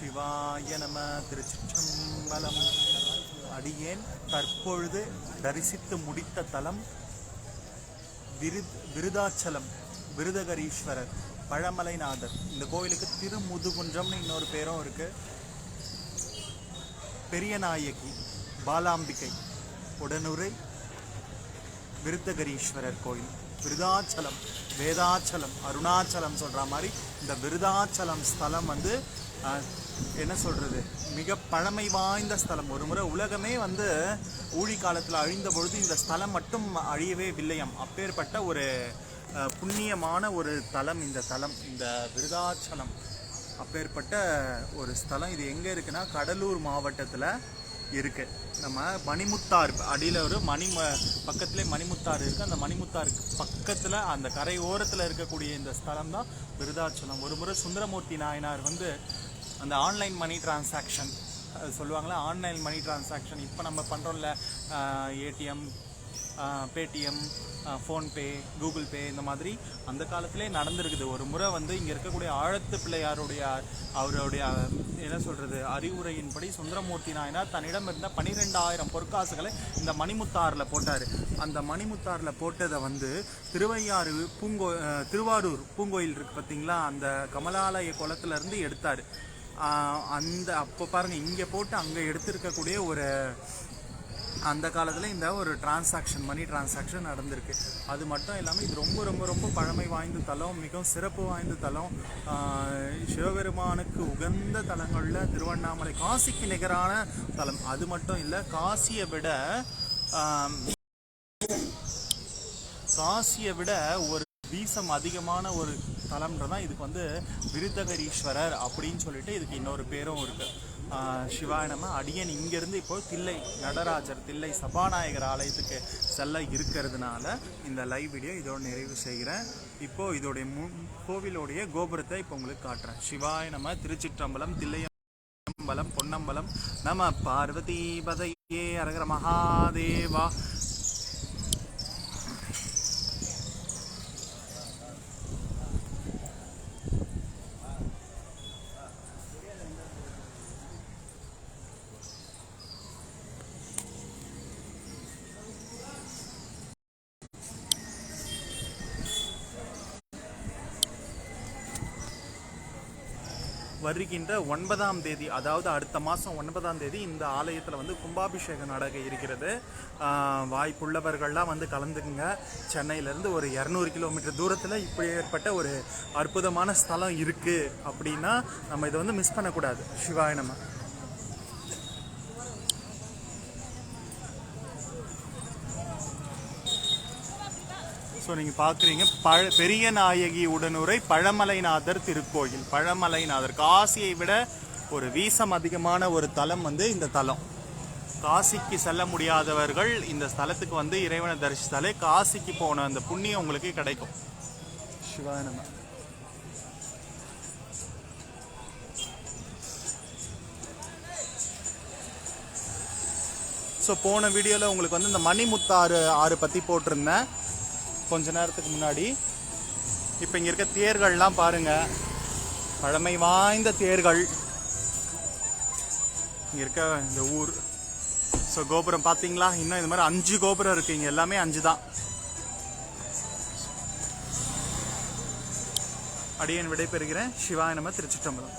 சிவாய நம திருச்சிற்றம்பலம். அடியேன் தற்பொழுது தரிசித்து முடித்த தலம் விருத் விருதாச்சலம் விருதகரீஸ்வரர் பழமலைநாதர். இந்த கோயிலுக்கு திருமுதுகுன்றம்னு இன்னொரு பேரும் இருக்கு. பெரிய நாயகி பாலாம்பிகை உடனுரை விருத்தகரீஸ்வரர் கோயில். விருதாச்சலம் வேதாச்சலம் அருணாச்சலம் சொல்கிற மாதிரி இந்த விருதாச்சலம் ஸ்தலம் வந்து என்ன சொல்கிறது மிக பழமை வாய்ந்த ஸ்தலம். ஒரு முறை உலகமே வந்து ஊழி காலத்தில் அழிந்த பொழுது இந்த ஸ்தலம் மட்டும் அழியவே வில்லையாம். அப்பேற்பட்ட ஒரு புண்ணியமான ஒரு தலம் இந்த தலம் இந்த விருதாச்சலம். அப்பேற்பட்ட ஒரு ஸ்தலம். இது எங்கே இருக்குன்னா கடலூர் மாவட்டத்தில் இருக்குது நம்ம மணிமுத்தார் அடியில் ஒரு மணி பக்கத்துலேயே மணிமுத்தாறு இருக்குது அந்த மணிமுத்தாருக்கு பக்கத்தில் அந்த கரை ஓரத்தில் இருக்கக்கூடிய இந்த ஸ்தலம் தான் விருதாச்சலம். ஒரு முறை சுந்தரமூர்த்தி நாயனார் வந்து அந்த ஆன்லைன் மணி டிரான்சாக்ஷன் சொல்லுவாங்களா ஆன்லைன் மணி டிரான்சாக்ஷன் இப்போ நம்ம பண்ணுறோம்ல ATM Paytm PhonePe Google Pay இந்த மாதிரி அந்த காலத்திலே நடந்திருக்குது. ஒரு முறை வந்து இங்கே இருக்கக்கூடிய ஆழத்து பிள்ளையாருடைய அவருடைய என்ன சொல்கிறது அறிவுரையின்படி சுந்தரமூர்த்தி நாயனார் தன்னிடம் இருந்த பன்னிரெண்டாயிரம் பொற்காசுகளை இந்த மணிமுத்தாரில் போட்டார். அந்த மணிமுத்தாரில் போட்டதை வந்து திருவையாறு பூங்கோ திருவாரூர் பூங்கோயில் இருக்குது பார்த்தீங்களா அந்த கமலாலய குளத்துலேருந்து எடுத்தார். அந்த அப்போ பாருங்க இங்கே போட்டு அங்கே எடுத்திருக்கக்கூடிய ஒரு அந்த காலத்தில் இந்த ஒரு டிரான்சாக்ஷன் மணி டிரான்சாக்ஷன் நடந்திருக்கு. அது மட்டும் இல்லாமல் இது ரொம்ப ரொம்ப ரொம்ப பழமை வாய்ந்த தலம் மிகவும் சிறப்பு வாய்ந்த தலம். சிவபெருமானுக்கு உகந்த தலங்களில் திருவண்ணாமலை காசிக்கு நிகரான தலம். அது மட்டும் இல்லை காசியை விட காசியை விட ஒரு வீசம் அதிகமான ஒரு தலம்ன்றதான் இதுக்கு வந்து விருத்தகரீஸ்வரர் அப்படின்னு சொல்லிட்டு இதுக்கு இன்னொரு பேரும் இருக்குது சிவாயணம அடியன் இங்கேருந்து இப்போ தில்லை நடராஜர் தில்லை சபாநாயகர் ஆலயத்துக்கு செல்ல இருக்கிறதுனால இந்த லைவ் வீடியோ இதோட நிறைவு செய்கிறேன். இப்போது இதோடைய மு கோவிலோடைய கோபுரத்தை இப்போ உங்களுக்கு காட்டுறேன். சிவாய திருச்சிற்றம்பலம் திருச்சிற்றம்பலம் தில்லையம்பலம் பொன்னம்பலம். நம பார்வதி பதையே அரகர மகாதேவா. வருகின்ற ஒன்பதாம் தேதி அதாவது அடுத்த மாதம் ஒன்பதாம் தேதி இந்த ஆலயத்தில் வந்து கும்பாபிஷேகம் நாடகம் இருக்கிறது. வாய்ப்புள்ளவர்கள்லாம் வந்து கலந்துக்குங்க. சென்னையிலேருந்து ஒரு இரநூறு கிலோமீட்டர் தூரத்தில் இப்படி ஏற்பட்ட ஒரு அற்புதமான ஸ்தலம் இருக்குது அப்படின்னா நம்ம இதை வந்து மிஸ் பண்ணக்கூடாது. சிவாய நம்ம ஸோ நீங்கள் பார்க்குறீங்க பழ பெரிய நாயகி உடனுரை பழமலைநாதர் திருக்கோயில். பழமலைநாதர். காசியை விட ஒரு வீசம் அதிகமான ஒரு தலம் வந்து இந்த தலம். காசிக்கு செல்ல முடியாதவர்கள் இந்த ஸ்தலத்துக்கு வந்து இறைவனை தரிசித்தாலே காசிக்கு போன அந்த புண்ணியம் உங்களுக்கு கிடைக்கும். சிவாய நம. ஸோ போன வீடியோவில் உங்களுக்கு வந்து இந்த மணிமுத்தாறு ஆறு பற்றி போட்டிருந்தேன். கொஞ்ச நேரத்துக்கு முன்னாடி. இப்போ இங்கே இருக்க தேர்கள்லாம் பாருங்க. பழமை வாய்ந்த தேர்கள். இங்கே இருக்க இந்த ஊர். ஸோ கோபுரம் பார்த்தீங்களா இன்னும் இது மாதிரி அஞ்சு கோபுரம் இருக்குது இங்கே எல்லாமே அஞ்சு தான் அடியன் விடைபெறுகிறேன். சிவாய நம்ம திருச்சிட்டம்பலம்